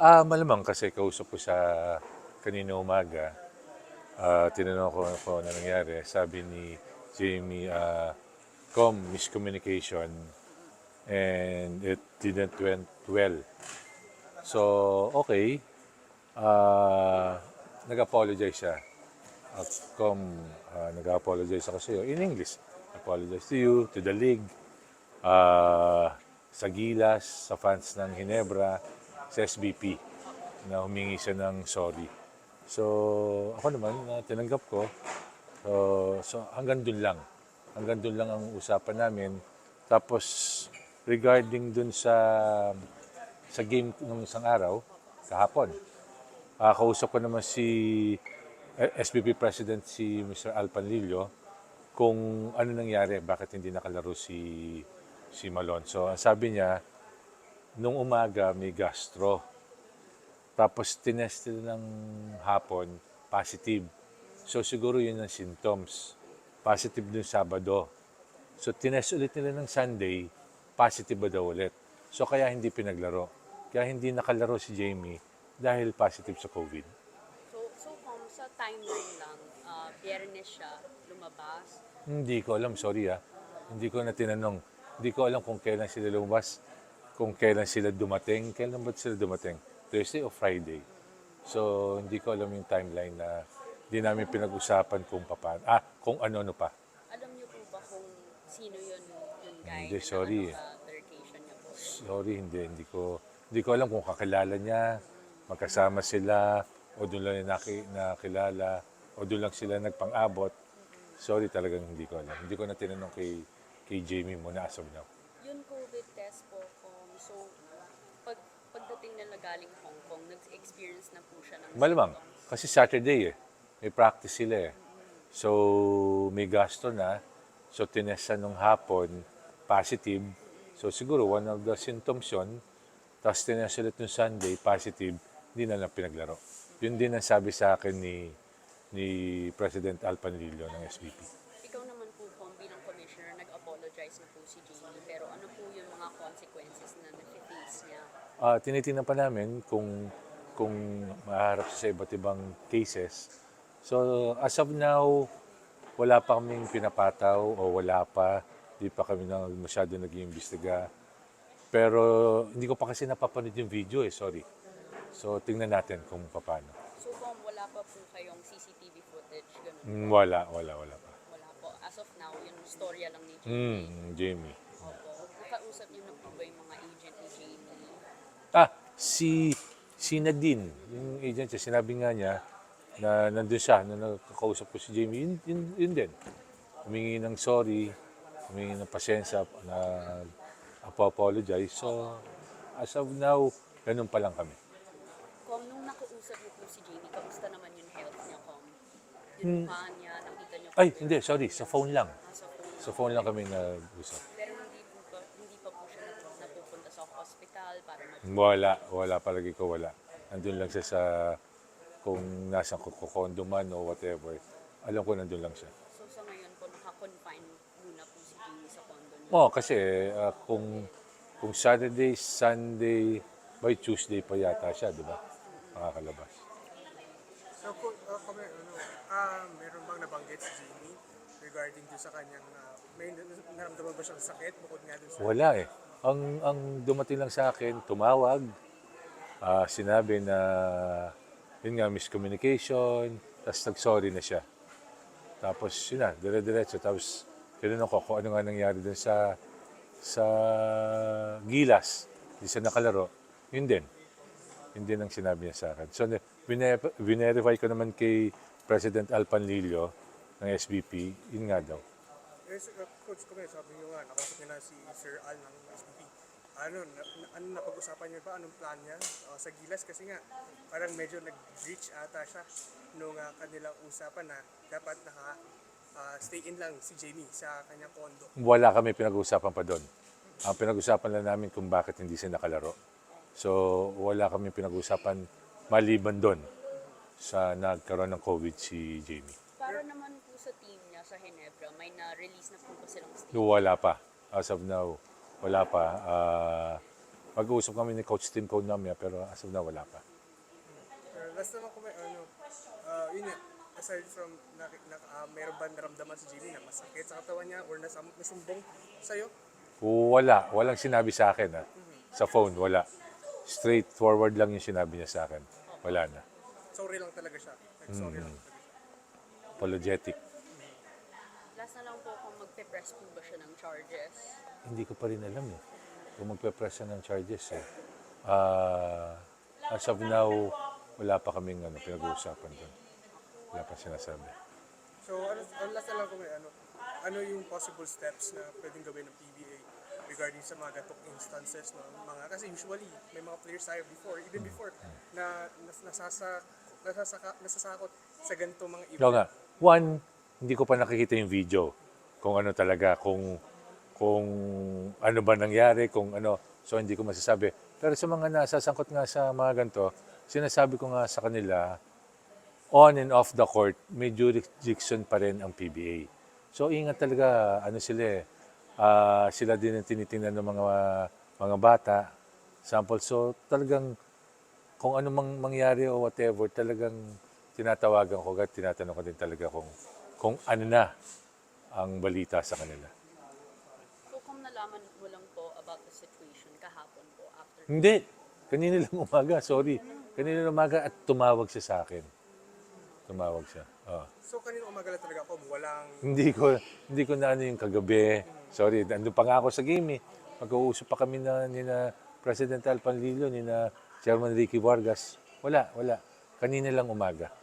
Ah, malamang kasi kausap ko sa kanina umaga. Ah, tinanong ko kung ano nangyari. Sabi ni Jamie, ah, com miscommunication and it didn't went well. So, okay. Ah, nag-apologize siya. At com, ah, nag-apologize ako sa iyo in English. Apologize to you, to the league, ah, sa Gilas, sa fans ng Hinebra, sa SBP na humingi siya ng sorry. So, ako naman, na tinanggap ko. So, so hanggang dun lang. Hanggang dun lang ang usapan namin. Tapos, regarding dun sa sa game nung isang araw, kahapon, ah kausap ko naman si eh, SBP President si Mr. Al Panlilio kung ano nangyari, bakit hindi nakalaro si si Malonzo. Ang sabi niya, nung umaga may gastro. Tapos tinest nila ng hapon, positive. So siguro yun ang symptoms. Positive dun Sabado. So tinest ulit nila ng Sunday, positive ba daw ulit. So kaya hindi pinaglaro. Kaya hindi nakalaro si Jamie dahil positive sa COVID. So, so kung sa timeline lang, uh, biyernes siya, lumabas. Hindi ko alam, sorry ah. Hindi ko na tinanong. Hindi ko alam kung kailan sila lumabas, kung kailan sila dumating. Kailan ba sila dumating? Thursday o Friday? So, hindi ko alam yung timeline na hindi namin pinag-usapan kung paano. Ah, kung ano-ano pa. Alam niyo po ba kung sino yun, yun guy Hindi, na sorry. sa vacation niya po? Sorry, hindi. Hindi ko, hindi ko alam kung kakilala niya, magkasama sila, o doon lang niya naki, nakilala, o doon lang sila nagpang-abot. Sorry talagang hindi ko alam. Hindi ko na tinanong kay, kay Jamie muna as of now. Yung COVID test po, kung so, pag, pagdating nila galing Hong Kong, nag-experience na po siya ng Malamang. Kasi Saturday eh. May practice sila eh. So, may gasto na. So, tinesta nung hapon, positive. So, siguro one of the symptoms yun. Tapos tinest ulit nung Sunday, positive. Hindi na lang pinaglaro. Yun din ang sabi sa akin ni ni President Al Panlilio ng SBP. Ikaw naman po, kung bilang commissioner, nag-apologize na po si Jamie. Pero ano po yung mga consequences na nag-face niya? Ah, tinitingnan pa namin kung kung maharap sa iba't ibang cases. So, as of now, wala pa kaming pinapataw o wala pa. Hindi pa kami na masyado nag-iimbestiga. Pero hindi ko pa kasi napapanood yung video eh, sorry. So, tingnan natin kung paano. So kung wala pa po kayong CCTV footage, ganun Mm, wala, wala, wala pa. wala po. As of now, yung storya lang ni Jamie. Mm, Jamie. Opo. Nakausap niyo na po ba yung mga? Ah, si si Nadine, yung agent niya, sinabi nga niya na nandun siya, na nakakausap ko si Jamie, yun, yun, yun din. Humingi ng sorry, humingi ng pasensya, na apologize. So, as of now, ganun pa lang kami. Kung nung nakausap niyo po si Jamie, kamusta naman yung health niya, Kung? Yung mukha niya, nakita niyo Hmm. Ay, hindi, sorry, sa phone lang. phone? Sa phone lang kami nag-usap. Pero hindi po pa, hindi pa po siya nap- napupunta sa hospital para mag Wala, wala palagi ko, wala. Nandun lang siya sa, kung nasa kukondo man o whatever. Alam ko nandun lang siya. So sa ngayon po, naka-confine muna po si Jamie sa condo niya. Oo, kasi ah, kung kung Saturday, Sunday, by Tuesday pa yata siya, di ba? Makakalabas. So, kung, uh, kung ano, ah, meron bang nabanggit si Jamie regarding doon sa kanyang, ah, may nar- naramdaman ba siyang sakit bukod nga doon sa... Wala eh. Ang, ang dumating lang sa akin, tumawag, ah, sinabi na, yun nga, miscommunication, tapos nag-sorry na siya. Tapos, yun na, dire-diretso. Tapos, tinanong ko kung ano nga nangyari dun sa, sa Gilas, di siya nakalaro. Yun din. Yun din ang sinabi niya sa akin. So, vinerify ko naman kay President Al Panlilio ng SBP, yun nga daw. Sir, uh, Coach, kung sabi niyo nga, nakausap niyo na si Sir Al ng SPP. Ano, na, na, ano napag-usapan niyo ba? Anong plan niya uh, sa Gilas? Kasi nga, parang medyo nag-breach ata siya nung uh, kanilang usapan na dapat naka ah, stay in lang si Jamie sa kanyang kondo. wala kami pinag-uusapan pa doon. Ang pinag-usapan lang namin kung bakit hindi siya nakalaro. So, wala kami pinag-usapan maliban doon sa nagkaroon ng COVID si Jamie. Para naman po sa team niya sa Ginebra, may na-release na po ba silang statement? Wala pa. As of now, wala pa. Ah, Mag-uusap kami ni Coach Tim Cone namin, pero as of now, wala pa. Pero last naman kung may ano, uh, yun nga, aside from, na, na, uh, meron ba naramdaman si Jimmy na masakit sa katawan niya or nasamot na sumbong sa'yo? Wala. Walang sinabi sa akin. Ha? Sa phone, wala. Straightforward lang yung sinabi niya sa akin. Wala na. Sorry lang talaga siya. Like, sorry lang talaga siya. Apologetic. Last na lang po kung magpe-press po ba siya ng charges. Hindi ko pa rin alam eh. Kung magpe-press siya ng charges eh. Ah, as of now, wala pa kaming ano, pinag-uusapan doon. Wala pa sinasabi. So, ano, ano last na lang kung may ano, ano yung possible steps na pwedeng gawin ng PBA regarding sa mga gatong instances no mga kasi usually may mga players tayo before even before na nas, nasasa nasasaka, nasasakot sa ganito mga event. nga, one, hindi ko pa nakikita yung video. Kung ano talaga, kung kung ano ba nangyari, kung ano. So, hindi ko masasabi. Pero sa mga nasasangkot nga sa mga ganito, sinasabi ko nga sa kanila, on and off the court, may jurisdiction pa rin ang PBA. So, ingat talaga, ano sila eh, ah, sila din ang tinitingnan ng mga mga bata, sample. So, talagang kung ano mang mangyari o whatever, talagang tinatawagan ko at tinatanong ko din talaga kung kung ano na ang balita sa kanila. So kung nalaman mo lang po about the situation kahapon po after Hindi. Kanina lang umaga, sorry. Kanina lang umaga at tumawag siya sa akin. Tumawag siya. Oo. So kanina umaga lang talaga ako, walang Hindi ko hindi ko na ano yung kagabi. Sorry, nandun pa nga ako sa game eh. Mag-uusap pa kami na ni na President Al Panlilo, ni na Chairman Ricky Vargas. Wala, wala. Kanina lang umaga.